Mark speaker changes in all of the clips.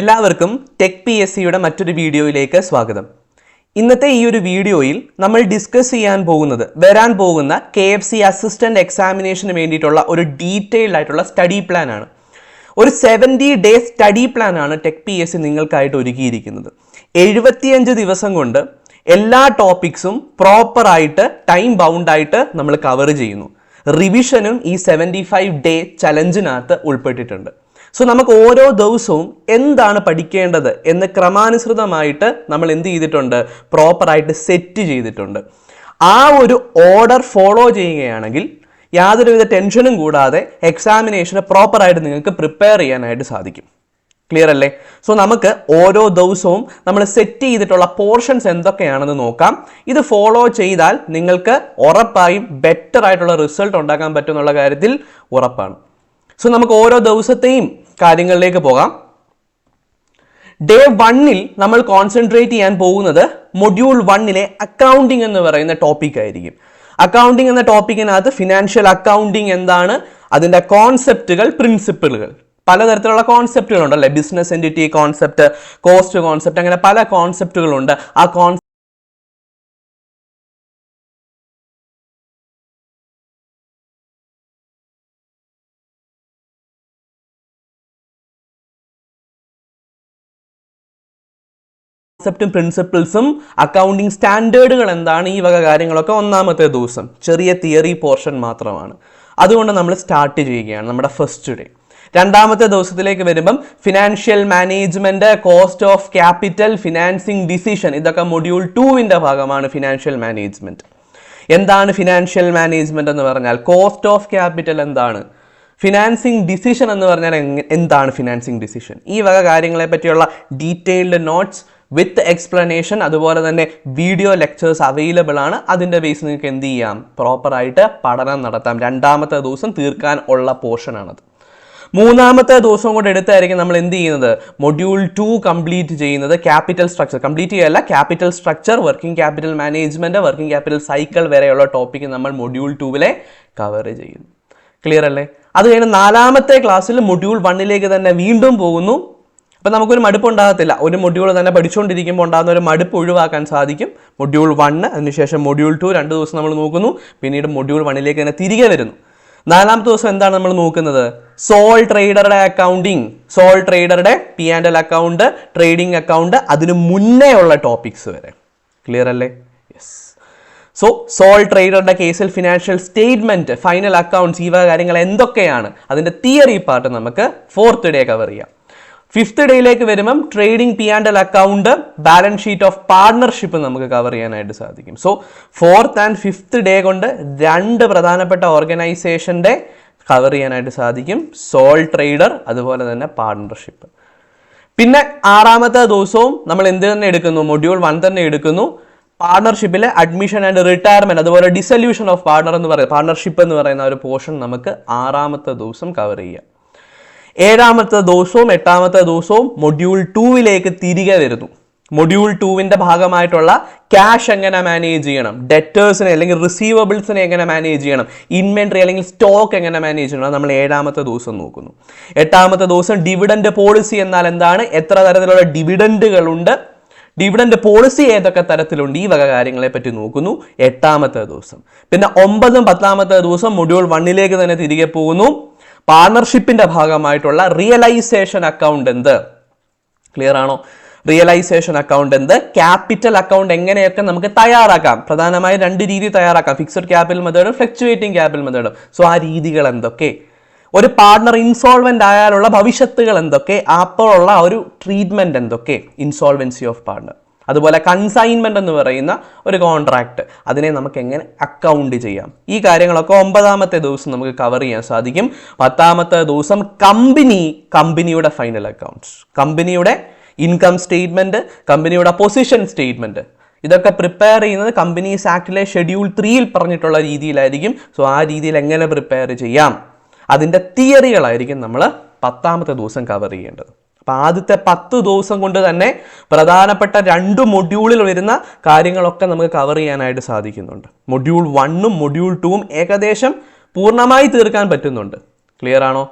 Speaker 1: എല്ലാവർക്കും tech P S സിയുടെ മറ്റൊരു വീഡിയോയിലേക്ക് സ്വാഗതം. ഇന്നത്തെ ഈ ഒരു വീഡിയോയിൽ നമ്മൾ ഡിസ്കസ് ചെയ്യാൻ പോകുന്നത് വരാൻ പോകുന്ന കെ എഫ് സി അസിസ്റ്റന്റ് എക്സാമിനേഷന് വേണ്ടിയിട്ടുള്ള ഒരു ഡീറ്റെയിൽഡ് ആയിട്ടുള്ള സ്റ്റഡി പ്ലാൻ ആണ്. ഒരു സെവന്റി ഡേ സ്റ്റഡി പ്ലാൻ ആണ് ടെക് പി എസ് സി നിങ്ങൾക്കായിട്ട് ഒരുക്കിയിരിക്കുന്നത്. എഴുപത്തിയഞ്ച് ദിവസം കൊണ്ട് എല്ലാ ടോപ്പിക്സും പ്രോപ്പറായിട്ട് ടൈം ബൗണ്ടായിട്ട് നമ്മൾ കവർ ചെയ്യുന്നു. റിവിഷനും ഈ സെവന്റി ഫൈവ് ഡേ ചലഞ്ചിനകത്ത് ഉൾപ്പെട്ടിട്ടുണ്ട്. സോ നമുക്ക് ഓരോ ദിവസവും എന്താണ് പഠിക്കേണ്ടത് എന്ന് ക്രമാനുസൃതമായിട്ട് നമ്മൾ എന്ത് ചെയ്തിട്ടുണ്ട്? പ്രോപ്പറായിട്ട് സെറ്റ് ചെയ്തിട്ടുണ്ട്. ആ ഒരു ഓർഡർ ഫോളോ ചെയ്യുകയാണെങ്കിൽ യാതൊരുവിധ ടെൻഷനും കൂടാതെ എക്സാമിനേഷന് പ്രോപ്പറായിട്ട് നിങ്ങൾക്ക് പ്രിപ്പയർ ചെയ്യാനായിട്ട് സാധിക്കും. ക്ലിയർ അല്ലേ? സോ നമുക്ക് ഓരോ ദിവസവും നമ്മൾ സെറ്റ് ചെയ്തിട്ടുള്ള പോർഷൻസ് എന്തൊക്കെയാണെന്ന് നോക്കാം. ഇത് ഫോളോ ചെയ്താൽ നിങ്ങൾക്ക് ഉറപ്പായും ബെറ്റർ ആയിട്ടുള്ള റിസൾട്ട് ഉണ്ടാക്കാൻ പറ്റും എന്നുള്ള കാര്യത്തിൽ ഉറപ്പാണ്. സോ നമുക്ക് ഓരോ ദിവസത്തെയും കാര്യങ്ങളിലേക്ക് പോകാം. ഡേ വണ്ണിൽ നമ്മൾ കോൺസെൻട്രേറ്റ് ചെയ്യാൻ പോകുന്നത് മൊഡ്യൂൾ വണ്ണിലെ അക്കൗണ്ടിങ് എന്ന് പറയുന്ന ടോപ്പിക് ആയിരിക്കും. അക്കൗണ്ടിങ് എന്ന ടോപ്പിക്കിനകത്ത് ഫിനാൻഷ്യൽ അക്കൗണ്ടിങ് എന്താണ്? അതിന്റെ കോൺസെപ്റ്റുകൾ പ്രിൻസിപ്പിളുകൾ പലതരത്തിലുള്ള കോൺസെപ്റ്റുകൾ ഉണ്ടല്ലേ business entity concept cost concept അങ്ങനെ പല കോൺസെപ്റ്റുകളുണ്ട് ആ കോൺ കോൺസെപ്റ്റും പ്രിൻസിപ്പിൾസും അക്കൗണ്ടിങ് സ്റ്റാൻഡേർഡുകൾ എന്താണ്? ഈ വക കാര്യങ്ങളൊക്കെ ഒന്നാമത്തെ ദിവസം. ചെറിയ തിയറി പോർഷൻ മാത്രമാണ്. അതുകൊണ്ട് നമ്മൾ സ്റ്റാർട്ട് ചെയ്യുകയാണ് നമ്മുടെ ഫസ്റ്റ് ഡേ രണ്ടാമത്തെ ദിവസത്തിലേക്ക് വരുമ്പം financial management cost of capital financing decision ഇതൊക്കെ മൊഡ്യൂൾ ടൂവിന്റെ ഭാഗമാണ് ഫിനാൻഷ്യൽ മാനേജ്മെന്റ് എന്താണ് ഫിനാൻഷ്യൽ മാനേജ്മെന്റ് എന്ന് പറഞ്ഞാൽ കോസ്റ്റ് ഓഫ് ക്യാപിറ്റൽ എന്താണ്? ഫിനാൻസിങ് ഡിസിഷൻ എന്ന് പറഞ്ഞാൽ എന്താണ് ഫിനാൻസിങ് ഡിസിഷൻ ഈ വക കാര്യങ്ങളെ പറ്റിയുള്ള ഡീറ്റെയിൽഡ് നോട്ട്സ് വിത്ത് എക്സ്പ്ലനേഷൻ അതുപോലെ തന്നെ വീഡിയോ ലെക്ചേഴ്സ് അവൈലബിൾ ആണ്. അതിന്റെ ബേസ് നിങ്ങൾക്ക് എന്ത് ചെയ്യാം? പ്രോപ്പറായിട്ട് പഠനം നടത്താം. രണ്ടാമത്തെ ദിവസം തീർക്കാൻ ഉള്ള പോർഷനാണത് മൂന്നാമത്തെ ദിവസം കൂടെ എടുത്തായിരിക്കും നമ്മൾ എന്ത് ചെയ്യുന്നത്? മൊഡ്യൂൾ ടു കംപ്ലീറ്റ് ചെയ്യുന്നത് ക്യാപിറ്റൽ സ്ട്രക്ചർ കംപ്ലീറ്റ് ചെയ്യല്ല capital structure working capital management working capital cycle വരെയുള്ള ടോപ്പിക് നമ്മൾ മൊഡ്യൂൾ ടൂവിലെ കവർ ചെയ്യുന്നു. ക്ലിയർ അല്ലേ? അത് കഴിഞ്ഞ് നാലാമത്തെ ക്ലാസ്സിൽ മൊഡ്യൂൾ വണ്ണിലേക്ക് തന്നെ വീണ്ടും പോകുന്നു. അപ്പം നമുക്കൊരു മടുപ്പ് ഉണ്ടാകത്തില്ല. ഒരു മൊഡ്യൂൾ തന്നെ പഠിച്ചുകൊണ്ടിരിക്കുമ്പോൾ ഉണ്ടാകുന്ന ഒരു മടുപ്പ് ഒഴിവാക്കാൻ സാധിക്കും. മൊഡ്യൂൾ വണ്ണ് അതിനുശേഷം മൊഡ്യൂൾ ടു രണ്ട് ദിവസം നമ്മൾ നോക്കുന്നു. പിന്നീട് മൊഡ്യൂൾ വണ്ണിലേക്ക് തന്നെ തിരികെ വരുന്നു. നാലാമത്തെ ദിവസം എന്താണ് നമ്മൾ നോക്കുന്നത്? സോൾ ട്രേഡറുടെ അക്കൗണ്ടിങ് sole ട്രേഡറുടെ P and L account trading account അതിന് മുന്നേ ഉള്ള ടോപ്പിക്സ് വരെ. ക്ലിയർ അല്ലേ? യെസ് സോ സോൾ ട്രേഡറുടെ കേസിൽ ഫിനാൻഷ്യൽ സ്റ്റേറ്റ്മെന്റ് ഫൈനൽ അക്കൗണ്ട്സ് ഈ വക കാര്യങ്ങൾ എന്തൊക്കെയാണ്? അതിന്റെ തിയറി പാർട്ട് നമുക്ക് ഫോർത്ത് ഡേ കവർ ചെയ്യാം. ഫിഫ്ത്ത് ഡേയിലേക്ക് വരുമ്പം trading P and L account balance sheet of partnership നമുക്ക് കവർ ചെയ്യാനായിട്ട് സാധിക്കും. So fourth and fifth day കൊണ്ട് രണ്ട് പ്രധാനപ്പെട്ട ഓർഗനൈസേഷന്റെ കവർ ചെയ്യാനായിട്ട് സാധിക്കും. സോൾ ട്രേഡർ അതുപോലെ തന്നെ പാർട്ണർഷിപ്പ് പിന്നെ ആറാമത്തെ ദിവസവും നമ്മൾ എന്ത് തന്നെ എടുക്കുന്നു? മൊഡ്യൂൾ വൺ തന്നെ എടുക്കുന്നു. പാർട്ണർഷിപ്പിലെ അഡ്മിഷൻ ആൻഡ് റിട്ടയർമെന്റ് അതുപോലെ ഡിസൊല്യൂഷൻ ഓഫ് പാർട്ണർ എന്ന് പറയുന്നത് പാർട്ണർഷിപ്പ് എന്ന് പറയുന്ന ഒരു പോർഷൻ നമുക്ക് ആറാമത്തെ ദിവസം കവർ ചെയ്യാം. ഏഴാമത്തെ ദിവസവും എട്ടാമത്തെ ദിവസവും മൊഡ്യൂൾ ടൂവിലേക്ക് തിരികെ വരുന്നു. മൊഡ്യൂൾ ടൂവിന്റെ ഭാഗമായിട്ടുള്ള ക്യാഷ് എങ്ങനെ മാനേജ് ചെയ്യണം? ഡെറ്റേഴ്സിനെ അല്ലെങ്കിൽ റിസീവബിൾസിനെ എങ്ങനെ മാനേജ് ചെയ്യണം? ഇൻവെൻട്രി അല്ലെങ്കിൽ സ്റ്റോക്ക് എങ്ങനെ മാനേജ് ചെയ്യണം? നമ്മൾ ഏഴാമത്തെ ദിവസം നോക്കുന്നു. എട്ടാമത്തെ ദിവസം ഡിവിഡൻഡ് പോളിസി എന്നാൽ എന്താണ്? എത്ര തരത്തിലുള്ള ഡിവിഡൻഡുകളുണ്ട് ഡിവിഡൻഡ് പോളിസി ഏതൊക്കെ തരത്തിലുണ്ട്? ഈ വക കാര്യങ്ങളെ പറ്റി നോക്കുന്നു. എട്ടാമത്തെ ദിവസം. പിന്നെ ഒമ്പതും പത്താമത്തെ ദിവസം മൊഡ്യൂൾ വണ്ണിലേക്ക് തന്നെ തിരികെ പോകുന്നു. പാർട്ണർഷിപ്പിന്റെ ഭാഗമായിട്ടുള്ള റിയലൈസേഷൻ അക്കൗണ്ട് എന്ത്? ക്ലിയർ ആണോ? റിയലൈസേഷൻ അക്കൗണ്ട് എന്ത്? ക്യാപിറ്റൽ അക്കൗണ്ട് എങ്ങനെയൊക്കെ നമുക്ക് തയ്യാറാക്കാം? പ്രധാനമായും രണ്ട് രീതി തയ്യാറാക്കാം. ഫിക്സഡ് ക്യാപിറ്റൽ മെത്തേഡും ഫ്ലക്ച്വേറ്റിംഗ് ക്യാപിറ്റൽ മെത്തേഡും. സോ ആ രീതികൾ എന്തൊക്കെ? ഒരു പാർട്ണർ ഇൻസോൾവെന്റ് ആയാലുള്ള ഭവിഷ്യത്തുകൾ എന്തൊക്കെ? അപ്പോഴുള്ള ഒരു ട്രീറ്റ്മെന്റ് എന്തൊക്കെ? Insolvency of partner. അതുപോലെ കൺസൈൻമെന്റ് എന്ന് പറയുന്ന ഒരു കോൺട്രാക്ട് അതിനെ നമുക്ക് എങ്ങനെ അക്കൗണ്ട് ചെയ്യാം? ഈ കാര്യങ്ങളൊക്കെ ഒമ്പതാമത്തെ ദിവസം നമുക്ക് കവർ ചെയ്യാൻ സാധിക്കും. പത്താമത്തെ ദിവസം കമ്പനി കമ്പനിയുടെ ഫൈനൽ അക്കൗണ്ട്സ് കമ്പനിയുടെ ഇൻകം സ്റ്റേറ്റ്മെന്റ് കമ്പനിയുടെ പൊസിഷൻ സ്റ്റേറ്റ്മെന്റ് ഇതൊക്കെ പ്രിപ്പയർ ചെയ്യുന്നത് കമ്പനീസ് ആക്ടിലെ ഷെഡ്യൂൾ ത്രീയിൽ പറഞ്ഞിട്ടുള്ള രീതിയിലായിരിക്കും. സോ ആ രീതിയിൽ എങ്ങനെ പ്രിപ്പയർ ചെയ്യാം? അതിന്റെ തിയറികളായിരിക്കും നമ്മൾ പത്താമത്തെ ദിവസം കവർ ചെയ്യേണ്ടത്. അപ്പം ആദ്യത്തെ പത്ത് ദിവസം കൊണ്ട് തന്നെ പ്രധാനപ്പെട്ട രണ്ട് മൊഡ്യൂളിൽ വരുന്ന കാര്യങ്ങളൊക്കെ നമുക്ക് കവർ ചെയ്യാനായിട്ട് സാധിക്കുന്നുണ്ട്. മൊഡ്യൂൾ വണ്ണും മൊഡ്യൂൾ ടൂവും ഏകദേശം പൂർണമായി തീർക്കാൻ പറ്റുന്നുണ്ട്. ക്ലിയർ ആണോ?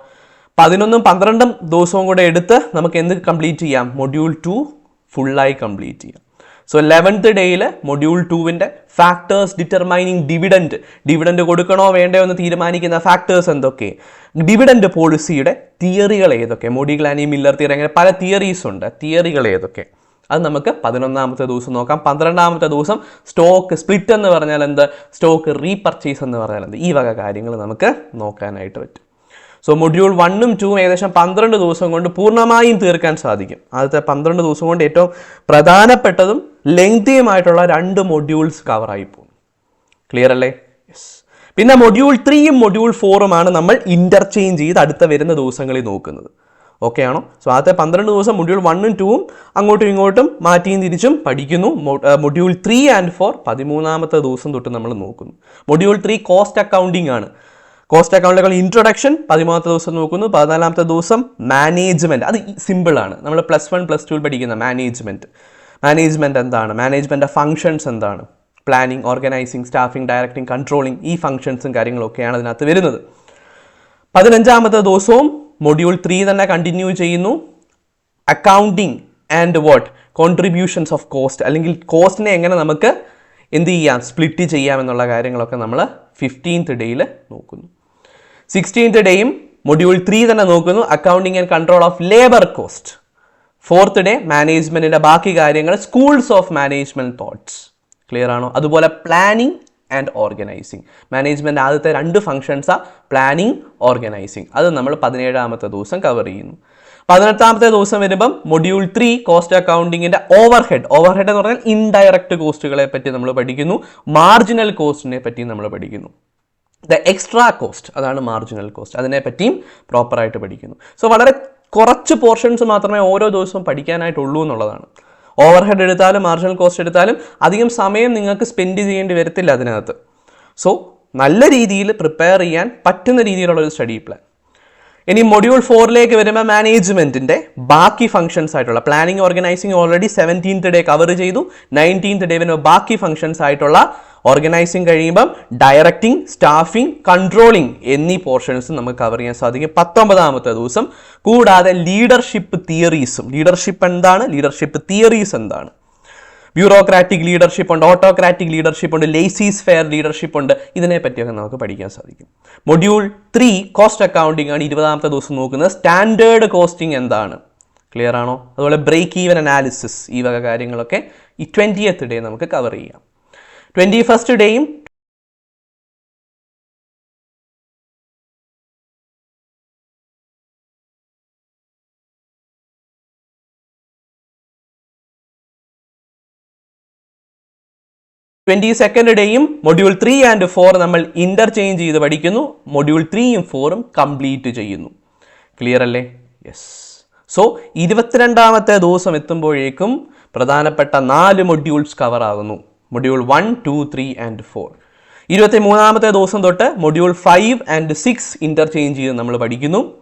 Speaker 1: പതിനൊന്നും പന്ത്രണ്ടും ദിവസവും കൂടെ എടുത്ത് നമുക്ക് എന്ത് കംപ്ലീറ്റ് ചെയ്യാം? മൊഡ്യൂൾ ടു ഫുള്ളായി കംപ്ലീറ്റ് ചെയ്യാം. സോ ലെവൻത്ത് ഡേയിൽ മൊഡ്യൂൾ ടുവിന്റെ ഫാക്ടേഴ്സ് ഡിറ്റർമൈനിങ് ഡിവിഡന്റ് ഡിവിഡന്റ് കൊടുക്കണോ വേണ്ടയോ എന്ന് തീരുമാനിക്കുന്ന ഫാക്ടേഴ്സ് എന്തൊക്കെ? ഡിവിഡന്റ് പോളിസിയുടെ തിയറികൾ ഏതൊക്കെ? മോഡിഗ്ലാനി മില്ലർ തിയറി അങ്ങനെ പല തിയറീസ് ഉണ്ട്. തിയറികൾ ഏതൊക്കെ? അത് നമുക്ക് പതിനൊന്നാമത്തെ ദിവസം നോക്കാം. പന്ത്രണ്ടാമത്തെ ദിവസം സ്റ്റോക്ക് സ്പ്ലിറ്റ് എന്ന് പറഞ്ഞാൽ എന്ത്? സ്റ്റോക്ക് റീപർച്ചേസ് എന്ന് പറഞ്ഞാൽ എന്ത്? ഈ വക കാര്യങ്ങൾ നമുക്ക് നോക്കാനായിട്ട് പറ്റും. സോ മൊഡ്യൂൾ വണ്ണും ടൂവും ഏകദേശം പന്ത്രണ്ട് ദിവസം കൊണ്ട് പൂർണമായും തീർക്കാൻ സാധിക്കും. ആദ്യത്തെ പന്ത്രണ്ട് ദിവസം കൊണ്ട് ഏറ്റവും പ്രധാനപ്പെട്ടതും ലെങ്തിയുമായിട്ടുള്ള രണ്ട് മൊഡ്യൂൾസ് കവറായി പോകും. ക്ലിയർ അല്ലേ? യെസ് പിന്നെ മൊഡ്യൂൾ ത്രീയും മൊഡ്യൂൾ ഫോറുമാണ് നമ്മൾ ഇന്റർചേഞ്ച് ചെയ്ത് അടുത്ത വരുന്ന ദിവസങ്ങളിൽ നോക്കുന്നത്. ഓക്കെ ആണോ? സോ ആദ്യത്തെ പന്ത്രണ്ട് ദിവസം മൊഡ്യൂൾ വണ്ണും ടൂവും അങ്ങോട്ടും ഇങ്ങോട്ടും മാറ്റിയും തിരിച്ചും പഠിക്കുന്നു. മൊഡ്യൂൾ ത്രീ ആൻഡ് ഫോർ പതിമൂന്നാമത്തെ ദിവസം തൊട്ട് നമ്മൾ നോക്കുന്നു. മൊഡ്യൂൾ ത്രീ കോസ്റ്റ് അക്കൗണ്ടിങ് ആണ്. കോസ്റ്റ് അക്കൗണ്ടുകൾ ഇൻട്രൊഡക്ഷൻ പതിമൂന്നാമത്തെ ദിവസം നോക്കുന്നു. പതിനാലാമത്തെ ദിവസം മാനേജ്മെന്റ് അത് സിമ്പിൾ ആണ്. നമ്മൾ പ്ലസ് വൺ പ്ലസ് ടു പഠിക്കുന്ന മാനേജ്മെന്റ് മാനേജ്മെന്റ് എന്താണ്? മാനേജ്മെന്റ് ഫങ്ഷൻസ് എന്താണ്? Planning organizing staffing directing controlling ഈ ഫങ്ഷൻസും കാര്യങ്ങളൊക്കെയാണ് അതിനകത്ത് വരുന്നത്. പതിനഞ്ചാമത്തെ ദിവസവും മൊഡ്യൂൾ ത്രീ തന്നെ കണ്ടിന്യൂ ചെയ്യുന്നു. Accounting and what contributions of cost അല്ലെങ്കിൽ കോസ്റ്റിനെ എങ്ങനെ നമുക്ക് എന്ത് ചെയ്യാം? സ്പ്ലിറ്റ് ചെയ്യാം എന്നുള്ള കാര്യങ്ങളൊക്കെ നമ്മൾ ഫിഫ്റ്റീൻത്ത് ഡേയിൽ നോക്കുന്നു. സിക്സ്റ്റീൻത്ത് ഡേയും മൊഡ്യൂൾ ത്രീ തന്നെ നോക്കുന്നു. Accounting and control of labour cost fourth day മാനേജ്മെന്റിന്റെ ബാക്കി കാര്യങ്ങൾ schools of management thoughts clear ആണോ? അതുപോലെ പ്ലാനിങ് ആൻഡ് ഓർഗനൈസിങ് മാനേജ്മെന്റ് ആദ്യത്തെ രണ്ട് ഫംഗ്ഷൻസാ പ്ലാനിങ് ഓർഗനൈസിങ് അത് നമ്മൾ പതിനേഴാമത്തെ ദിവസം കവർ ചെയ്യുന്നു. പതിനെട്ടാമത്തെ ദിവസം വരുമ്പം മൊഡ്യൂൾ ത്രീ കോസ്റ്റ് അക്കൗണ്ടിങ്ങിന്റെ ഓവർ ഹെഡ് ഓവർ ഹെഡ് എന്ന് പറഞ്ഞാൽ ഇൻഡയറക്റ്റ് കോസ്റ്റുകളെ പറ്റി നമ്മൾ പഠിക്കുന്നു. മാർജിനൽ കോസ്റ്റിനെ പറ്റി നമ്മൾ പഠിക്കുന്നു. ദ എക്സ്ട്രാ കോസ്റ്റ് അതാണ് മാർജിനൽ കോസ്റ്റ് അതിനെപ്പറ്റിയും പ്രോപ്പറായിട്ട് പഠിക്കുന്നു. സോ വളരെ കുറച്ച് പോർഷൻസ് മാത്രമേ ഓരോ ദിവസവും പഠിക്കാനായിട്ടുള്ളൂ എന്നുള്ളതാണ്. ഓവർ ഹെഡ് എടുത്താലും മാർജിനൽ കോസ്റ്റ് എടുത്താലും അധികം സമയം നിങ്ങൾക്ക് സ്പെൻഡ് ചെയ്യേണ്ടി വരത്തില്ല അതിനകത്ത്. സോ നല്ല രീതിയിൽ പ്രിപ്പയർ ചെയ്യാൻ പറ്റുന്ന രീതിയിലുള്ള ഒരു സ്റ്റഡി പ്ലാൻ ഇനി മൊഡ്യൂൾ ഫോറിലേക്ക് വരുമ്പോൾ മാനേജ്മെന്റിന്റെ ബാക്കി ഫംഗ്ഷൻസ് ആയിട്ടുള്ള planning organizing already seventeenth day cover ചെയ്തു. നയന്റീൻത്ത് ഡേ വരുമ്പോൾ ബാക്കി ഫംഗ്ഷൻസ് ആയിട്ടുള്ള ഓർഗനൈസിങ് കഴിയുമ്പം ഡയറക്റ്റിംഗ് സ്റ്റാഫിംഗ് കൺട്രോളിങ് എന്നീ പോർഷൻസ് നമുക്ക് കവർ ചെയ്യാൻ സാധിക്കും. പത്തൊമ്പതാമത്തെ ദിവസം കൂടാതെ ലീഡർഷിപ്പ് തിയറീസും ലീഡർഷിപ്പ് എന്താണ്? ലീഡർഷിപ്പ് തിയറീസ് എന്താണ്? ബ്യൂറോക്രാറ്റിക് ലീഡർഷിപ്പ് ഉണ്ട് ഓട്ടോക്രാറ്റിക് ലീഡർഷിപ്പ് ഉണ്ട് ലേസീസ് ഫെയർ ലീഡർഷിപ്പ് ഉണ്ട്. ഇതിനെ പറ്റിയൊക്കെ നമുക്ക് പഠിക്കാൻ സാധിക്കും. മൊഡ്യൂൾ ത്രീ കോസ്റ്റ് അക്കൗണ്ടിംഗ് ആണ് ഇരുപതാമത്തെ ദിവസം നോക്കുന്നത്. സ്റ്റാൻഡേർഡ് കോസ്റ്റിംഗ് എന്താണ്? ക്ലിയർ ആണോ? അതുപോലെ ബ്രേക്ക് ഈവൻ അനാലിസിസ് ഈ വക കാര്യങ്ങളൊക്കെ ഈ ട്വന്റിയത്ത് ഡേ നമുക്ക് കവർ ചെയ്യാം. ട്വന്റി ഫസ്റ്റ് ഡേയും ട്വന്റി സെക്കൻഡ് ഡേയും മൊഡ്യൂൾ ത്രീ ആൻഡ് ഫോർ നമ്മൾ ഇന്റർചേഞ്ച് ചെയ്ത് പഠിക്കുന്നു. മൊഡ്യൂൾ ത്രീയും ഫോറും കംപ്ലീറ്റ് ചെയ്യുന്നു. ക്ലിയർ അല്ലേ? യെസ് സോ ഇരുപത്തിരണ്ടാമത്തെ ദിവസം എത്തുമ്പോഴേക്കും പ്രധാനപ്പെട്ട നാല് മൊഡ്യൂൾസ് കവർ ആകുന്നു. Module one two three and four ഇരുപത്തി മൂന്നാമത്തെ ദിവസം തൊട്ട് module five and six interchange ചെയ്ത് നമ്മൾ പഠിക്കുന്നു.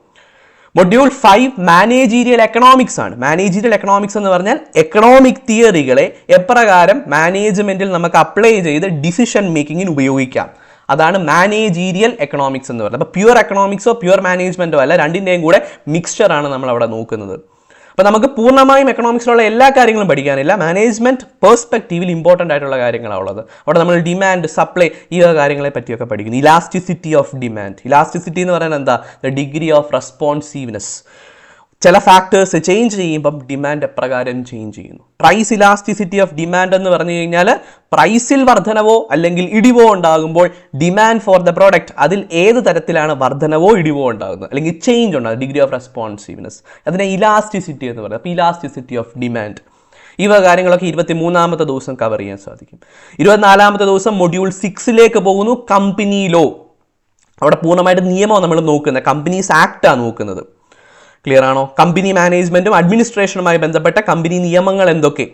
Speaker 1: മൊഡ്യൂൾ ഫൈവ് മാനേജീരിയൽ എക്കണോമിക്സ് ആണ്. മാനേജീരിയൽ എക്കണോമിക്സ് എന്ന് പറഞ്ഞാൽ എക്കണോമിക് തിയറികളെ എപ്രകാരം മാനേജ്മെന്റിൽ നമുക്ക് അപ്ലൈ ചെയ്ത് ഡിസിഷൻ മേക്കിങ്ങിന് ഉപയോഗിക്കാം. അതാണ് മാനേജീരിയൽ എക്കണോമിക്സ് എന്ന് പറയുന്നത്. അപ്പോൾ പ്യുവർ എക്കണോമിക്സോ പ്യുവർ മാനേജ്മെന്റോ അല്ല രണ്ടിന്റെയും കൂടെ മിക്സ്ചർ ആണ് നമ്മൾ അവിടെ നോക്കുന്നത്. അപ്പോൾ നമുക്ക് പൂർണമായും എക്കണോമിക്സിലുള്ള എല്ലാ കാര്യങ്ങളും പഠിക്കാനില്ല. മാനേജ്മെന്റ് പെർസ്പെക്റ്റീവിൽ ഇമ്പോർട്ടന്റ് ആയിട്ടുള്ള കാര്യങ്ങളാണ് ഉള്ളത്. അവിടെ നമ്മൾ ഡിമാൻഡ് സപ്ലൈ ഈ കാര്യങ്ങളെ പറ്റിയൊക്കെ പഠിക്കുന്നു. ഇലാസ്റ്റിസിറ്റി ഓഫ് ഡിമാൻഡ് ഇലാസ്റ്റിസിറ്റി എന്ന് പറയുന്നത് എന്താ? ദ ഡിഗ്രി ഓഫ് റെസ്പോൺസീവ്നെസ് ചില ഫാക്ടേഴ്സ് ചേഞ്ച് ചെയ്യുമ്പം ഡിമാൻഡ് എപ്രകാരം ചേഞ്ച് ചെയ്യുന്നു. പ്രൈസ് ഇലാസ്റ്റിസിറ്റി ഓഫ് ഡിമാൻഡ് എന്ന് പറഞ്ഞു കഴിഞ്ഞാൽ പ്രൈസിൽ വർധനവോ അല്ലെങ്കിൽ ഇടിവോ ഉണ്ടാകുമ്പോൾ ഡിമാൻഡ് ഫോർ ദ പ്രോഡക്റ്റ് അതിൽ ഏത് തരത്തിലാണ് വർധനവോ ഇടിവോ ഉണ്ടാകുന്നത്. അല്ലെങ്കിൽ ചേഞ്ച് ഉണ്ടാകുന്നത് ഡിഗ്രി ഓഫ് റെസ്പോൺസീവ്നെസ് അതിനെ ഇലാസ്റ്റിസിറ്റി എന്ന് പറയുന്നത് അപ്പോൾ ഇലാസ്റ്റിസിറ്റി ഓഫ് ഡിമാൻഡ് ഈ വക കാര്യങ്ങളൊക്കെ ഇരുപത്തി മൂന്നാമത്തെ ദിവസം കവർ ചെയ്യാൻ സാധിക്കും. ഇരുപത്തിനാലാമത്തെ ദിവസം മൊഡ്യൂൾ സിക്സിലേക്ക് പോകുന്നു. കമ്പനി ലോ അവിടെ പൂർണമായിട്ട് നിയമം നമ്മൾ നോക്കുന്നത്. കമ്പനീസ് ആക്റ്റാണ് നോക്കുന്നത്. ക്ലിയർ ആണോ? കമ്പനി മാനേജ്മെന്റും അഡ്മിനിസ്ട്രേഷനുമായി ബന്ധപ്പെട്ട കമ്പനി നിയമങ്ങൾ എന്തൊക്കെ?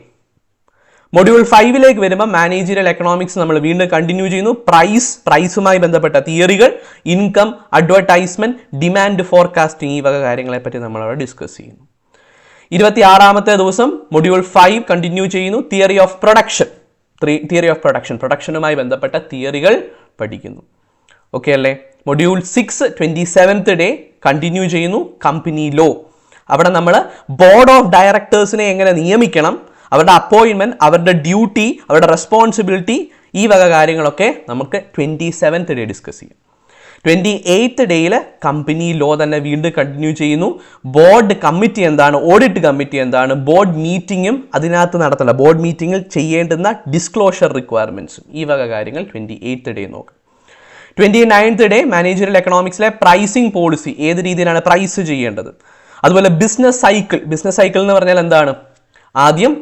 Speaker 1: മൊഡ്യൂൾ ഫൈവിലേക്ക് വരുമ്പോൾ മാനേജീരിയൽ എക്കണോമിക്സ് നമ്മൾ വീണ്ടും കണ്ടിന്യൂ ചെയ്യുന്നു. പ്രൈസ് പ്രൈസുമായി ബന്ധപ്പെട്ട തിയറികൾ ഇൻകം അഡ്വർടൈസ്മെന്റ് ഡിമാൻഡ് ഫോർകാസ്റ്റിംഗ് ഈ വക കാര്യങ്ങളെപ്പറ്റി നമ്മൾ അവിടെ ഡിസ്കസ് ചെയ്യുന്നു. ഇരുപത്തി ആറാമത്തെ ദിവസം മൊഡ്യൂൾ ഫൈവ് കണ്ടിന്യൂ ചെയ്യുന്നു. Theory of production theory of production പ്രൊഡക്ഷനുമായി ബന്ധപ്പെട്ട തിയറികൾ പഠിക്കുന്നു. ഓക്കെ അല്ലേ? Module six twenty seventh day continue ചെയ്യുന്നു. കമ്പനി ലോ അവിടെ നമ്മൾ ബോർഡ് ഓഫ് ഡയറക്ടേഴ്സിനെ എങ്ങനെ നിയമിക്കണം? അവരുടെ അപ്പോയിൻമെന്റ് അവരുടെ ഡ്യൂട്ടി അവരുടെ റെസ്പോൺസിബിലിറ്റി ഈ വക കാര്യങ്ങളൊക്കെ നമുക്ക് ട്വന്റി സെവൻത്ത് ഡേ ഡിസ്കസ് ചെയ്യാം. ട്വന്റി എയ്ത്ത് ഡേയിൽ കമ്പനി ലോ തന്നെ വീണ്ടും കണ്ടിന്യൂ ചെയ്യുന്നു. ബോർഡ് കമ്മിറ്റി എന്താണ്? ഓഡിറ്റ് കമ്മിറ്റി എന്താണ്? ബോർഡ് മീറ്റിങ്ങും അതിനകത്ത് നടത്തണ്ട. ബോർഡ് മീറ്റിങ്ങിൽ ചെയ്യേണ്ടുന്ന ഡിസ്ക്ലോഷർ റിക്വയർമെന്റ്സും ഈ വക കാര്യങ്ങൾ ട്വന്റി എയ്ത്ത് ഡേ നോക്കാം. ട്വന്റി നയൻത്ത് ഡേ മാനേജറിയൽ എക്കണോമിക്സിലെ പ്രൈസിംഗ് പോളിസി ഏത് രീതിയിലാണ് പ്രൈസ് ചെയ്യേണ്ടത്? അതുപോലെ ബിസിനസ് സൈക്കിൾ ബിസിനസ് സൈക്കിൾ എന്ന് പറഞ്ഞാൽ എന്താണ്? ആദ്യം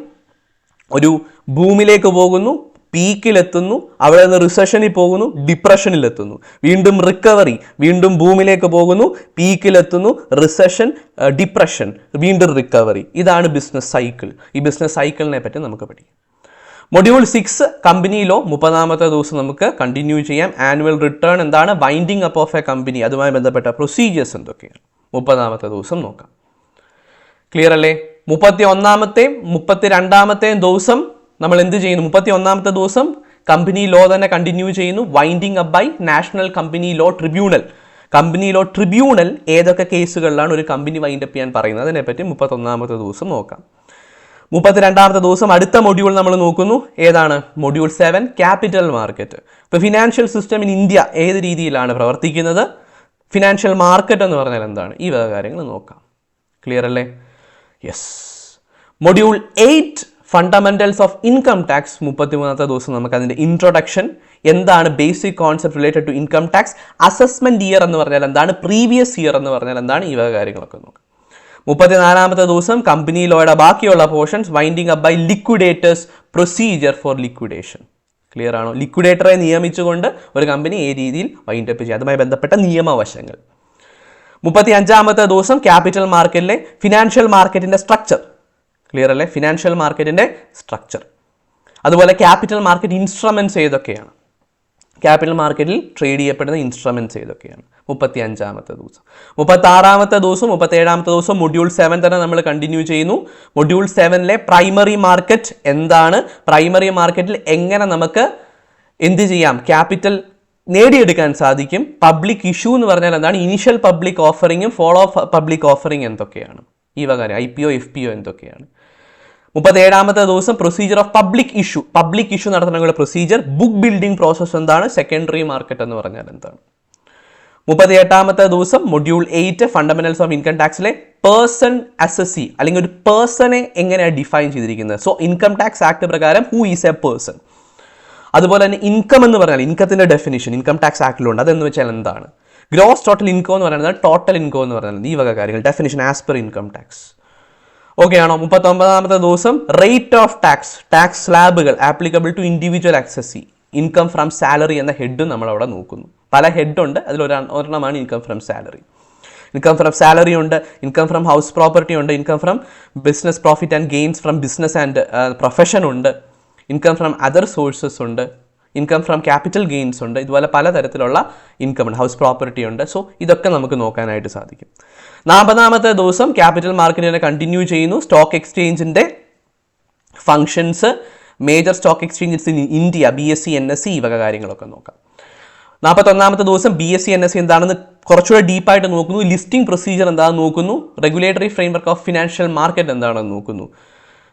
Speaker 1: ഒരു ഭൂമിയിലേക്ക് പോകുന്നു പീക്കിലെത്തുന്നു അവിടെ നിന്ന് റിസഷനിൽ പോകുന്നു ഡിപ്രഷനിലെത്തുന്നു വീണ്ടും റിക്കവറി വീണ്ടും ഭൂമിയിലേക്ക് പോകുന്നു പീക്കിലെത്തുന്നു റിസഷൻ ഡിപ്രഷൻ വീണ്ടും റിക്കവറി ഇതാണ് ബിസിനസ് സൈക്കിൾ ഈ ബിസിനസ് സൈക്കിളിനെ പറ്റി നമുക്ക് പഠിക്കാം. മൊഡ്യൂൾ സിക്സ് കമ്പനിയിലോ മുപ്പതാമത്തെ ദിവസം നമുക്ക് കണ്ടിന്യൂ ചെയ്യാം. ആനുവൽ റിട്ടേൺ എന്താണ്? Winding up of a company അതുമായി ബന്ധപ്പെട്ട പ്രൊസീജിയേഴ്സ് എന്തൊക്കെയാണ്? മുപ്പതാമത്തെ ദിവസം നോക്കാം. ക്ലിയർ അല്ലേ? മുപ്പത്തി ഒന്നാമത്തെയും മുപ്പത്തി രണ്ടാമത്തെയും ദിവസം നമ്മൾ എന്ത് ചെയ്യുന്നു? മുപ്പത്തി ഒന്നാമത്തെ ദിവസം കമ്പനി ലോ തന്നെ കണ്ടിന്യൂ ചെയ്യുന്നു. Winding up by national company law tribunal company law tribunal ഏതൊക്കെ കേസുകളിലാണ് ഒരു കമ്പനി വൈൻഡപ്പ് ചെയ്യാൻ പറയുന്നത്? അതിനെപ്പറ്റി മുപ്പത്തൊന്നാമത്തെ ദിവസം നോക്കാം. മുപ്പത്തിരണ്ടാമത്തെ ദിവസം അടുത്ത മൊഡ്യൂൾ നമ്മൾ നോക്കുന്നു. ഏതാണ്? മൊഡ്യൂൾ സെവൻ ക്യാപിറ്റൽ മാർക്കറ്റ് ഇപ്പോൾ ഫിനാൻഷ്യൽ സിസ്റ്റം ഇൻ ഇന്ത്യ ഏത് രീതിയിലാണ് പ്രവർത്തിക്കുന്നത്? ഫിനാൻഷ്യൽ മാർക്കറ്റ് എന്ന് പറഞ്ഞാൽ എന്താണ്? ഈ വക കാര്യങ്ങൾ നോക്കാം. ക്ലിയർ അല്ലേ? Yes module eight fundamentals of income tax മുപ്പത്തിമൂന്നാമത്തെ ദിവസം നമുക്ക് അതിന്റെ ഇൻട്രൊഡക്ഷൻ എന്താണ് basic concept related to income tax assessment year എന്ന് പറഞ്ഞാൽ എന്താണ്? പ്രീവിയസ് ഇയർ എന്ന് പറഞ്ഞാൽ എന്താണ്? ഈ വക കാര്യങ്ങളൊക്കെ നോക്കാം. മുപ്പത്തിനാലാമത്തെ ദിവസം കമ്പനി ബാക്കിയുള്ള portions winding up by liquidators procedure for liquidation clear ആണോ? ലിക്വിഡേറ്ററെ നിയമിച്ചുകൊണ്ട് ഒരു കമ്പനി ഏ രീതിയിൽ വൈൻഡ് അപ്പ് ചെയ്യുക അതുമായി ബന്ധപ്പെട്ട നിയമവശങ്ങൾ. മുപ്പത്തി അഞ്ചാമത്തെ ദിവസം ക്യാപിറ്റൽ മാർക്കറ്റിലെ ഫിനാൻഷ്യൽ മാർക്കറ്റിന്റെ സ്ട്രക്ചർ ക്ലിയർ അല്ലേ? ഫിനാൻഷ്യൽ മാർക്കറ്റിന്റെ സ്ട്രക്ചർ അതുപോലെ ക്യാപിറ്റൽ മാർക്കറ്റ് ഇൻസ്ട്രുമെന്റ്സ് ഏതൊക്കെയാണ്? ക്യാപിറ്റൽ മാർക്കറ്റിൽ ട്രേഡ് ചെയ്യപ്പെടുന്ന ഇൻസ്ട്രുമെന്റ്സ് ഏതൊക്കെയാണ്? മുപ്പത്തി അഞ്ചാമത്തെ ദിവസം. മുപ്പത്തി ആറാമത്തെ ദിവസം മുപ്പത്തി ഏഴാമത്തെ ദിവസം മൊഡ്യൂൾ സെവൻ തന്നെ നമ്മൾ കണ്ടിന്യൂ ചെയ്യുന്നു. മൊഡ്യൂൾ സെവനിലെ പ്രൈമറി മാർക്കറ്റ് എന്താണ്? പ്രൈമറി മാർക്കറ്റിൽ എങ്ങനെ നമുക്ക് എന്ത് ചെയ്യാം? ക്യാപിറ്റൽ നേടിയെടുക്കാൻ സാധിക്കും. പബ്ലിക് ഇഷ്യൂ എന്ന് പറഞ്ഞാൽ എന്താണ്? ഇനിഷ്യൽ പബ്ലിക് ഓഫറിങ്ങും ഫോളോ പബ്ലിക് ഓഫറിങ് എന്തൊക്കെയാണ്? ഈ വക I P O F P O എന്തൊക്കെയാണ്? മുപ്പത്തേഴാമത്തെ ദിവസം procedure of public issue public issue നടത്തണമെങ്കിൽ പ്രൊസീജിയർ ബുക്ക് ബിൽഡിംഗ് പ്രോസസ്സ് എന്താണ്? സെക്കൻഡറി മാർക്കറ്റ് എന്ന് പറഞ്ഞാൽ എന്താണ്? മുപ്പത്തി എട്ടാമത്തെ ദിവസം module eight fundamentals of income ടാക്സിലെ person assessee അല്ലെങ്കിൽ ഒരു പേഴ്സണെ എങ്ങനെയാണ് ഡിഫൈൻ ചെയ്തിരിക്കുന്നത്? സോ ഇൻകം ടാക്സ് ആക്ട് പ്രകാരം ഹൂ ഈസ് എ പേഴ്സൺ അതുപോലെ തന്നെ ഇൻകം എന്ന് പറഞ്ഞാൽ ഇൻകത്തിന്റെ ഡെഫിനിഷൻ ഇൻകം ടാക്സ് ആക്ടിലുണ്ട് അതെന്ന് വെച്ചാൽ എന്താണ്? ഗ്രോസ് ടോട്ടൽ ഇൻകം എന്ന് പറയുന്നത് ടോട്ടൽ ഇൻകം എന്ന് പറയുന്നത് ഈ വക കാര്യങ്ങൾ. Definition as per income tax okay ആണോ? മുപ്പത്തൊമ്പതാമത്തെ ദിവസം rate of tax tax സ്ലാബുകൾ applicable to individual access income from salary എന്ന ഹെഡും നമ്മൾ അവിടെ നോക്കുന്നു. പല ഹെഡുണ്ട് അതിൽ ഒരെണ്ണമാണ് income from salary income from salary ഉണ്ട് ഇൻകം ഫ്രം ഹൗസ് പ്രോപ്പർട്ടി ഉണ്ട് income from business profit and gains from business and profession ഉണ്ട് ഇൻകം ഫ്രം അതർ സോഴ്സസ് ഉണ്ട്. ഇൻകം ഫ്രം ക്യാപിറ്റൽ ഗെയിൻസ് ഉണ്ട്. ഇതുപോലെ പലതരത്തിലുള്ള ഇൻകം ഉണ്ട്. ഹൗസ് പ്രോപ്പർട്ടി ഉണ്ട്. So ഇതൊക്കെ നമുക്ക് നോക്കാനായിട്ട് സാധിക്കും. നാൽപ്പതാമത്തെ ദിവസം ക്യാപിറ്റൽ മാർക്കറ്റിനെ കണ്ടിന്യൂ ചെയ്യുന്നു. Stock എക്സ്ചേഞ്ചിന്റെ functions major stock exchanges in India B S C N S C ഈ വക കാര്യങ്ങളൊക്കെ നോക്കാം. നാൽപ്പത്തൊന്നാമത്തെ ദിവസം B S C N S C എന്താണെന്ന് കുറച്ചുകൂടെ ഡീപ്പായിട്ട് നോക്കുന്നു. ലിസ്റ്റിംഗ് പ്രൊസീജിയർ എന്താണെന്ന് നോക്കുന്നു. Regulatory framework of financial market എന്താണെന്ന് നോക്കുന്നു.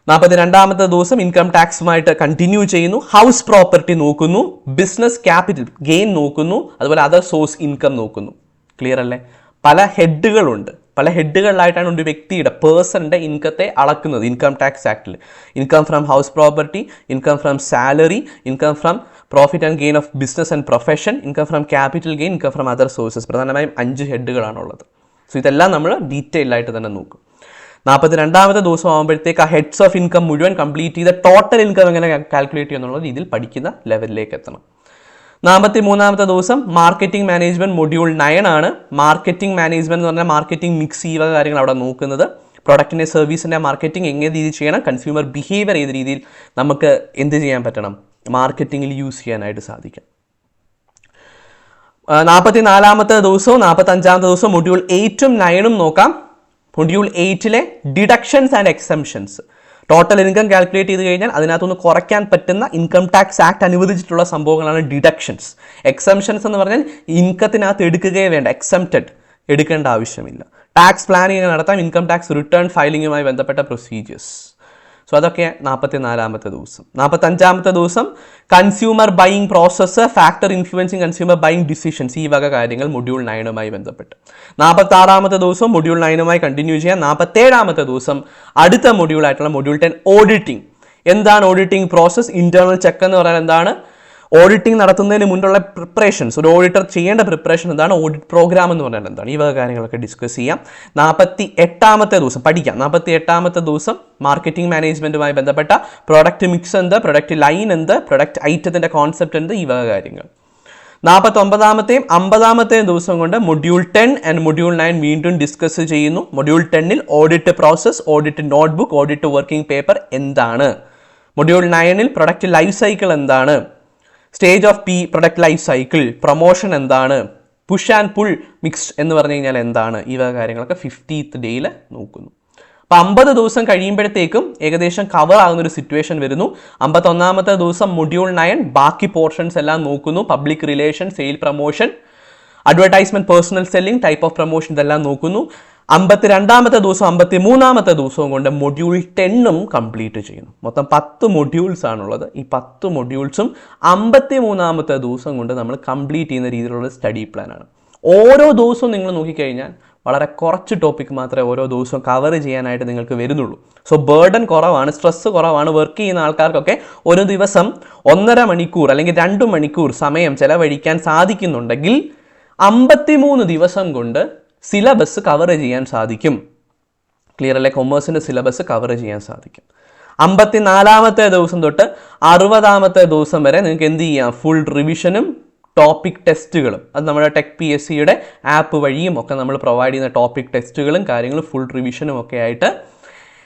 Speaker 1: നാൽപ്പത്തി രണ്ടാമത്തെ ദിവസം ഇൻകം ടാക്സുമായിട്ട് കണ്ടിന്യൂ ചെയ്യുന്നു. ഹൗസ് പ്രോപ്പർട്ടി നോക്കുന്നു. ബിസിനസ് ക്യാപിറ്റൽ ഗെയിൻ നോക്കുന്നു. അതുപോലെ അതർ സോഴ്സ് ഇൻകം നോക്കുന്നു. ക്ലിയർ അല്ലേ? പല ഹെഡുകളുണ്ട് പല ഹെഡുകളിലായിട്ടാണ് ഒരു വ്യക്തിയുടെ പേഴ്സണിന്റെ ഇൻകത്തെ അളക്കുന്നത്. Income tax ആക്ടിൽ income from house property income from salary income from profit and gain of business and profession income from capital gain income from other sources പ്രധാനമായും അഞ്ച് ഹെഡുകളാണുള്ളത് സോ ഇതെല്ലാം നമ്മൾ ഡീറ്റെയിൽ ആയിട്ട് തന്നെ നോക്കും. നാൽപ്പത്തി രണ്ടാമത്തെ ദിവസം ആകുമ്പോഴത്തേക്ക് ആ ഹെഡ്സ് ഓഫ് ഇൻകം മുഴുവൻ കംപ്ലീറ്റ് ചെയ്ത ടോട്ടൽ ഇൻകം എങ്ങനെ കാൽക്കുലേറ്റ് ചെയ്യുന്നുള്ള രീതിയിൽ പഠിക്കുന്ന ലെവലിലേക്ക് എത്തണം. നാൽപ്പത്തി മൂന്നാമത്തെ ദിവസം മാർക്കറ്റിംഗ് മാനേജ്മെന്റ് മൊഡ്യൂൾ നയൻ ആണ്. മാർക്കറ്റിംഗ് മാനേജ്മെന്റ് എന്ന് പറഞ്ഞാൽ മാർക്കറ്റിംഗ് മിക്സ് ചെയ്യുക കാര്യങ്ങൾ അവിടെ നോക്കുന്നത്. പ്രൊഡക്റ്റിന്റെ സർവീസിന്റെ മാർക്കറ്റിംഗ് എങ്ങനെ രീതിയിൽ ചെയ്യണം കൺസ്യൂമർ ബിഹേവിയർ ഏത് രീതിയിൽ നമുക്ക് എന്ത് ചെയ്യാൻ പറ്റണം മാർക്കറ്റിങ്ങിൽ യൂസ് ചെയ്യാനായിട്ട് സാധിക്കും. നാൽപ്പത്തി നാലാമത്തെ ദിവസവും നാൽപ്പത്തി അഞ്ചാമത്തെ ദിവസവും മൊഡ്യൂൾ എയ്റ്റും നയനും നോക്കാം. Module എയ്റ്റിലെ deductions and exemptions total income calculate ചെയ്ത് കഴിഞ്ഞാൽ അതിനകത്തുനിന്ന് കുറയ്ക്കാൻ പറ്റുന്ന ഇൻകം ടാക്സ് ആക്ട് അനുവദിച്ചിട്ടുള്ള സംഭവങ്ങളാണ് ഡിഡക്ഷൻസ് എക്സംഷൻസ് എന്ന് പറഞ്ഞാൽ ഇൻകത്തിനകത്ത് എടുക്കുകയേ വേണ്ട എക്സംപ്റ്റഡ് എടുക്കേണ്ട ആവശ്യമില്ല. ടാക്സ് പ്ലാനിങ് നടത്താം ഇൻകം ടാക്സ് റിട്ടേൺ ഫയലിങ്ങുമായി ബന്ധപ്പെട്ട പ്രൊസീജിയേഴ്സ് സോ അതൊക്കെ നാൽപ്പത്തി നാലാമത്തെ ദിവസം. നാൽപ്പത്തഞ്ചാമത്തെ ദിവസം consumer buying process factor influencing consumer buying decisions ഈ വക കാര്യങ്ങൾ മൊഡ്യൂൾ നയനുമായി ബന്ധപ്പെട്ട്. നാൽപ്പത്തി ആറാമത്തെ ദിവസം മൊഡ്യൂൾ നയനുമായി കണ്ടിന്യൂ ചെയ്യാം നാൽപ്പത്തേഴാമത്തെ ദിവസം അടുത്ത മൊഡ്യൂൾ ആയിട്ടുള്ള മൊഡ്യൂൾ ടെൻ ഓഡിറ്റിംഗ് എന്താണ് ഓഡിറ്റിംഗ് പ്രോസസ്സ് ഇന്റേണൽ ചെക്ക് എന്ന് പറഞ്ഞാൽ എന്താണ്? ഓഡിറ്റിംഗ് നടത്തുന്നതിന് മുന്നുള്ള പ്രിപ്പറേഷൻസ് ഒരു ഓഡിറ്റർ ചെയ്യേണ്ട പ്രിപ്പറേഷൻ എന്താണ്? ഓഡിറ്റ് പ്രോഗ്രാം എന്ന് പറഞ്ഞാൽ എന്താണ്? ഈ വക കാര്യങ്ങളൊക്കെ ഡിസ്കസ് ചെയ്യാം. നാൽപ്പത്തി എട്ടാമത്തെ ദിവസം പഠിക്കാം. നാൽപ്പത്തി എട്ടാമത്തെ ദിവസം മാർക്കറ്റിംഗ് മാനേജ്മെന്റുമായി ബന്ധപ്പെട്ട പ്രൊഡക്റ്റ് മിക്സ് എന്ത്? പ്രൊഡക്റ്റ് ലൈൻ എന്ത്? പ്രൊഡക്റ്റ് ഐറ്റത്തിന്റെ കോൺസെപ്റ്റ് എന്ത്? ഈ വക കാര്യങ്ങൾ. നാൽപ്പത്തി ഒമ്പതാമത്തെയും അമ്പതാമത്തെയും ദിവസം കൊണ്ട് module ten and module nine വീണ്ടും ഡിസ്കസ് ചെയ്യുന്നു. Module ടെന്നിൽ audit process audit notebook audit working paper എന്താണ്? മൊഡ്യൂൾ നയനിൽ പ്രൊഡക്റ്റ് ലൈഫ് സൈക്കിൾ എന്താണ്? Stage of P product life cycle promotion എന്താണ്? പുഷ് ആൻഡ് പുൾ മിക്സ് എന്ന് പറഞ്ഞു കഴിഞ്ഞാൽ എന്താണ്? ഈ വക കാര്യങ്ങളൊക്കെ ഫിഫ്റ്റീത്ത് ഡേയിൽ നോക്കുന്നു. അപ്പോൾ അമ്പത് ദിവസം കഴിയുമ്പോഴത്തേക്കും ഏകദേശം കവർ ആകുന്ന ഒരു സിറ്റുവേഷൻ വരുന്നു. അമ്പത്തൊന്നാമത്തെ ദിവസം മൊഡ്യൂൾ നയൻ ബാക്കി പോർഷൻസ് എല്ലാം നോക്കുന്നു. Public relation sale promotion advertisement personal selling type of promotion ഇതെല്ലാം നോക്കുന്നു. അമ്പത്തി രണ്ടാമത്തെ ദിവസം അമ്പത്തി മൂന്നാമത്തെ ദിവസവും കൊണ്ട് മൊഡ്യൂൾ ടെന്നും കംപ്ലീറ്റ് ചെയ്യുന്നു. മൊത്തം പത്ത് മൊഡ്യൂൾസ് ആണുള്ളത്. ഈ പത്ത് മൊഡ്യൂൾസും അമ്പത്തി മൂന്നാമത്തെ ദിവസം കൊണ്ട് നമ്മൾ കംപ്ലീറ്റ് ചെയ്യുന്ന രീതിയിലുള്ള സ്റ്റഡി പ്ലാനാണ് ഓരോ ദിവസവും നിങ്ങൾ നോക്കിക്കഴിഞ്ഞാൽ വളരെ കുറച്ച് ടോപ്പിക് മാത്രമേ ഓരോ ദിവസവും കവർ ചെയ്യാനായിട്ട് നിങ്ങൾക്ക് വരുന്നുള്ളൂ. സോ ബേർഡൻ കുറവാണ് സ്ട്രെസ്സ് കുറവാണ് വർക്ക് ചെയ്യുന്ന ആൾക്കാർക്കൊക്കെ ഒരു ദിവസം ഒന്നര മണിക്കൂർ അല്ലെങ്കിൽ രണ്ട് മണിക്കൂർ സമയം ചിലവഴിക്കാൻ സാധിക്കുന്നുണ്ടെങ്കിൽ അമ്പത്തിമൂന്ന് ദിവസം കൊണ്ട് സിലബസ് കവർ ചെയ്യാൻ സാധിക്കും. ക്ലിയർ അല്ലേ? കൊമേഴ്സിന്റെ സിലബസ് കവർ ചെയ്യാൻ സാധിക്കും. അമ്പത്തിനാലാമത്തെ ദിവസം തൊട്ട് അറുപതാമത്തെ ദിവസം വരെ നിങ്ങൾക്ക് എന്ത് ചെയ്യാം? ഫുൾ റിവിഷനും ടോപ്പിക് ടെസ്റ്റുകളും അത് നമ്മുടെ ടെക് പി എസ് സിയുടെ ആപ്പ് വഴിയും ഒക്കെ നമ്മൾ പ്രൊവൈഡ് ചെയ്യുന്ന ടോപ്പിക് ടെസ്റ്റുകളും കാര്യങ്ങളും ഫുൾ റിവിഷനും ഒക്കെ ആയിട്ട്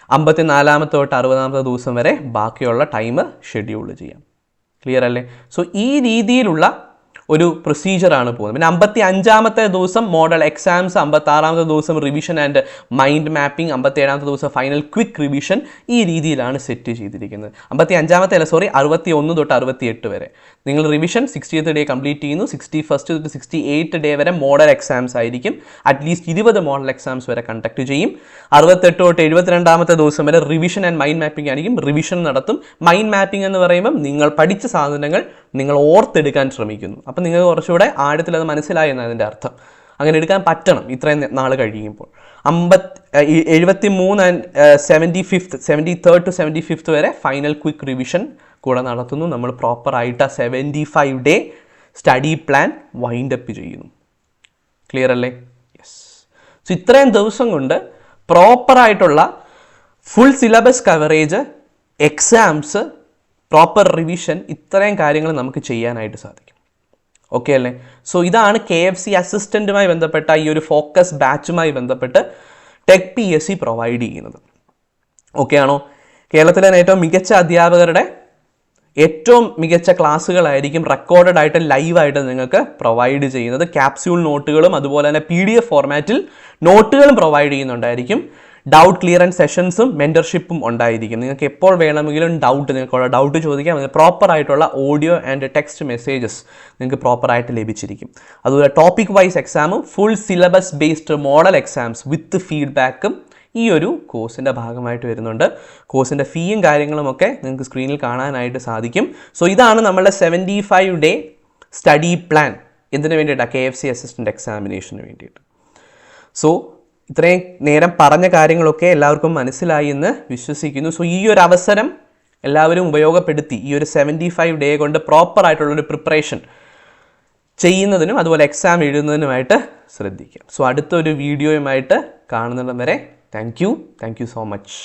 Speaker 1: അമ്പത്തിനാലാമത്തെ തൊട്ട് അറുപതാമത്തെ ദിവസം വരെ ബാക്കിയുള്ള ടൈം ഷെഡ്യൂൾ ചെയ്യാം. ക്ലിയർ അല്ലേ? സോ ഈ രീതിയിലുള്ള ഒരു പ്രൊസീജിയറാണ് പോകുന്നത്. പിന്നെ അമ്പത്തി അഞ്ചാമത്തെ ദിവസം മോഡൽ എക്സാംസ് അമ്പത്തി ആറാമത്തെ ദിവസം റിവിഷൻ ആൻഡ് മൈൻഡ് മാപ്പിംഗ് അമ്പത്തി ഏഴാമത്തെ ദിവസം ഫൈനൽ ക്വിക്ക് റിവിഷൻ ഈ രീതിയിലാണ് സെറ്റ് ചെയ്തിരിക്കുന്നത്. അമ്പത്തി അഞ്ചാമത്തെ അല്ല സോറി അറുപത്തി ഒന്ന് തൊട്ട് അറുപത്തി എട്ട് വരെ. നിങ്ങൾ റിവിഷൻ സിക്സ്റ്റിയത്ത് ഡേ കംപ്ലീറ്റ് ചെയ്യുന്നു. സിക്സ്റ്റി ഫസ്റ്റ് തൊട്ട് സിക്സ്റ്റി എയ്റ്റ് ഡേ വരെ മോഡൽ എക്സാംസ് ആയിരിക്കും. അറ്റ്ലീസ്റ്റ് ഇരുപത് മോഡൽ എക്സാംസ് വരെ കണ്ടക്ട് ചെയ്യും. അറുപത്തെട്ട് തൊട്ട് എഴുപത്തിരണ്ടാമത്തെ ദിവസം വരെ റിവിഷൻ ആൻഡ് മൈൻഡ് മാപ്പിംഗ് ആയിരിക്കും. റിവിഷൻ നടത്തും. മൈൻഡ് മാപ്പിംഗ് എന്ന് പറയുമ്പോൾ നിങ്ങൾ പഠിച്ച സാധനങ്ങൾ നിങ്ങൾ ഓർത്തെടുക്കാൻ ശ്രമിക്കുന്നു. അപ്പം നിങ്ങൾ കുറച്ചുകൂടെ ആഴത്തിൽ അത് മനസ്സിലായി എന്നതിന്റെ അർത്ഥം. അങ്ങനെ എടുക്കാൻ പറ്റണം ഇത്രയും നാൾ കഴിയുമ്പോൾ. അമ്പത്തി എഴുപത്തി മൂന്ന് and seventy fifth seventy third to seventy fifth വരെ ഫൈനൽ ക്വിക്ക് റിവിഷൻ കൂടെ നടത്തുന്നു. നമ്മൾ പ്രോപ്പറായിട്ട് ആ seventy five day study plan wind up ചെയ്യുന്നു. ക്ലിയർ അല്ലേ? യെസ് സോ ഇത്രയും ദിവസം കൊണ്ട് പ്രോപ്പറായിട്ടുള്ള full syllabus coverage exams proper revision ഇത്രയും കാര്യങ്ങൾ നമുക്ക് ചെയ്യാനായിട്ട് സാധിക്കും. ഓക്കെ അല്ലേ? സോ ഇതാണ് കെ എഫ് സി അസിസ്റ്റന്റുമായി ബന്ധപ്പെട്ട ഈ ഒരു ഫോക്കസ് ബാച്ചുമായി ബന്ധപ്പെട്ട് tech P S C provide ചെയ്യുന്നത്. ഓക്കെ ആണോ? കേരളത്തിലെ ഏറ്റവും മികച്ച അധ്യാപകരുടെ ഏറ്റവും മികച്ച ക്ലാസ്സുകളായിരിക്കും റെക്കോർഡഡ് ആയിട്ട് ലൈവായിട്ട് നിങ്ങൾക്ക് പ്രൊവൈഡ് ചെയ്യുന്നത്. ക്യാപ്സ്യൂൾ നോട്ടുകളും അതുപോലെ തന്നെ പി ഡി എഫ് ഫോർമാറ്റിൽ നോട്ടുകളും പ്രൊവൈഡ് ചെയ്യുന്നുണ്ടായിരിക്കും. ഡൗട്ട് ക്ലിയറൻസ് സെഷൻസും മെന്റർഷിപ്പും ഉണ്ടായിരിക്കും. നിങ്ങൾക്ക് എപ്പോൾ വേണമെങ്കിലും ഡൗട്ട് നിങ്ങൾക്ക് ഡൗട്ട് ചോദിക്കാം. പ്രോപ്പർ ആയിട്ടുള്ള ഓഡിയോ ആൻഡ് ടെക്സ്റ്റ് മെസ്സേജസ് നിങ്ങൾക്ക് പ്രോപ്പറായിട്ട് ലഭിച്ചിരിക്കും. അതുപോലെ ടോപ്പിക് വൈസ് എക്സാമും full syllabus based model exams with ഫീഡ്ബാക്കും ഈ ഒരു കോഴ്സിന്റെ ഭാഗമായിട്ട് വരുന്നുണ്ട്. കോഴ്സിന്റെ ഫീയും കാര്യങ്ങളുമൊക്കെ നിങ്ങൾക്ക് സ്ക്രീനിൽ കാണാനായിട്ട് സാധിക്കും. സോ ഇതാണ് നമ്മളുടെ seventy five day study plan എന്തിനു വേണ്ടിയിട്ടാണ് കെ എഫ് സി അസിസ്റ്റന്റ് എക്സാമിനേഷന് വേണ്ടിയിട്ട്. സോ ഇത്രയും നേരം പറഞ്ഞ കാര്യങ്ങളൊക്കെ എല്ലാവർക്കും മനസ്സിലായി എന്ന് വിശ്വസിക്കുന്നു. സോ ഈ ഒരു അവസരം എല്ലാവരും ഉപയോഗപ്പെടുത്തി. ഈ ഒരു സെവന്റി ഫൈവ് ഡേ കൊണ്ട് പ്രോപ്പർ ആയിട്ടുള്ളൊരു പ്രിപ്പറേഷൻ ചെയ്യുന്നതിനും അതുപോലെ എക്സാം എഴുതുന്നതിനുമായിട്ട് ശ്രദ്ധിക്കാം. സോ അടുത്തൊരു വീഡിയോയുമായിട്ട് കാണുന്നിടം വരെ thank you thank you so much